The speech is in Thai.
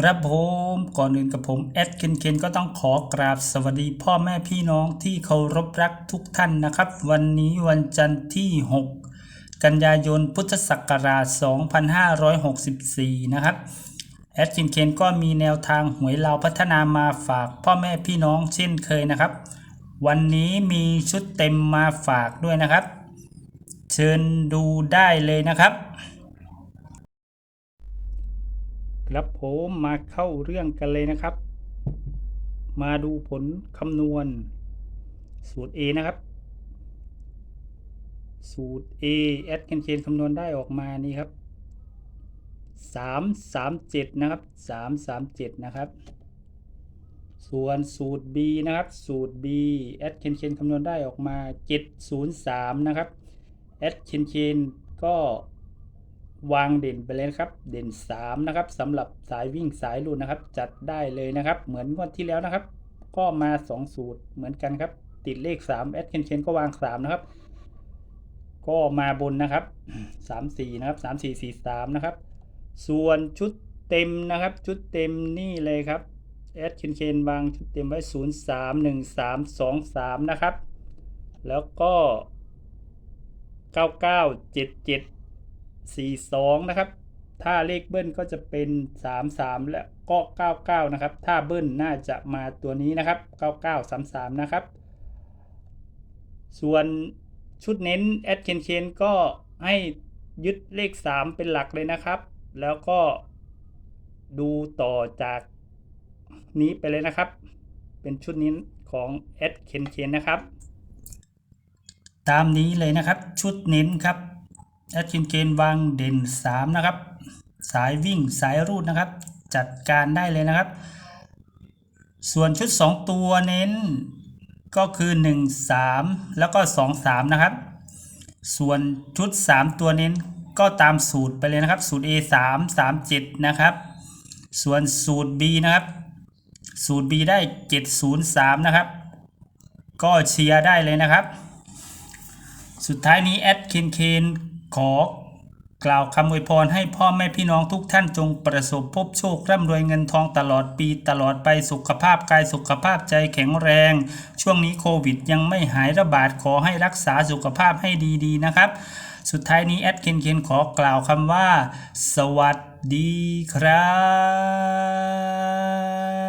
ครับผมก่อนอื่นกับผมแอดเคนเคนก็ต้องขอกราบสวัสดีพ่อแม่พี่น้องที่เคารพรักทุกท่านนะครับ วันนี้วันจันทร์ที่ 6 กันยายนพุทธศักราช 2564 นะครับแอดเคนเคนก็มีแนวทางหวยเราพัฒนามาฝากพ่อแม่พี่น้องเช่นเคยนะครับ วันนี้มีชุดเต็มมาฝากด้วยนะครับ เชิญดูได้เลยนะครับ ครับผมมาเข้าเรื่องกันเลยนะครับ มาดูผลคำนวณ สูตร A นะครับ สูตร A แอดเคนเคนคำนวณได้ออกมานี่ครับสามสามเจ็ดนะครับสามสามเจ็ดนะครับ ส่วนสูตร B นะครับ สูตร B แอดเคนเคนคำนวณได้ออกมาเจ็ดศูนย์สามนะครับแอดเคนเคนก็ วางเด่นไปเลยครับ เด่น 3 นะครับสำหรับสายวิ่งสายลูดนะครับ จัดได้เลยนะครับ เหมือนงวดที่แล้วนะครับ ก็มา 2 สูตรเหมือนกันครับ ติดเลข3แอดเคนเคนก็วาง 3 นะครับ ก็มาบนนะครับ 3 4 นะครับ 3 4 4 3 นะครับ ส่วนชุดเต็มนะครับ ชุดเต็มนี่เลยครับแอดเคนเคนวางชุดเต็มไว้ 0 3 1 3 2 3 นะครับ แล้วก็ 99 77 42 นะครับ ถ้าเลขเบิ้ลก็จะเป็น 33 และก็ 99 นะครับ ถ้าเบิ้ลน่าจะมาตัวนี้นะครับ 9933 นะครับ ส่วนชุดเน้นแอดเคนเคนก็ให้ยึดเลข 3 เป็นหลักเลยนะครับ แล้วก็ดูต่อจากนี้ไปเลยนะครับ เป็นชุดนี้ของแอดเคนเคนนะครับ ตามนี้เลยนะครับชุดเน้นครับ แอดคินเกนวางเด่น 3 นะครับ สายวิ่งสายรูดนะครับ จัดการได้เลยนะครับ ส่วนชุด 2 ตัวเน้นก็คือ 1 3 แล้วก็ 2 3 นะครับ ส่วนชุด 3 ตัวเน้นก็ตามสูตรไปเลยนะครับ สูตร A 3 3 7 นะครับ ส่วนสูตร B นะครับ สูตร B ได้ 703 นะครับ ก็เชียร์ได้เลยนะครับ สุดท้ายนี้แอดเคนเคน ขอกล่าวคำอวยพรให้พ่อแม่พี่น้องทุกท่านจงประสบพบโชคร่ำรวยเงินทองตลอดปีตลอดไปสุขภาพกายสุขภาพใจแข็งแรง ช่วงนี้โควิดยังไม่หายระบาดขอให้รักษาสุขภาพให้ดีๆนะครับ สุดท้ายนี้แอดเคนเคนขอกล่าวคำว่า สวัสดีครับ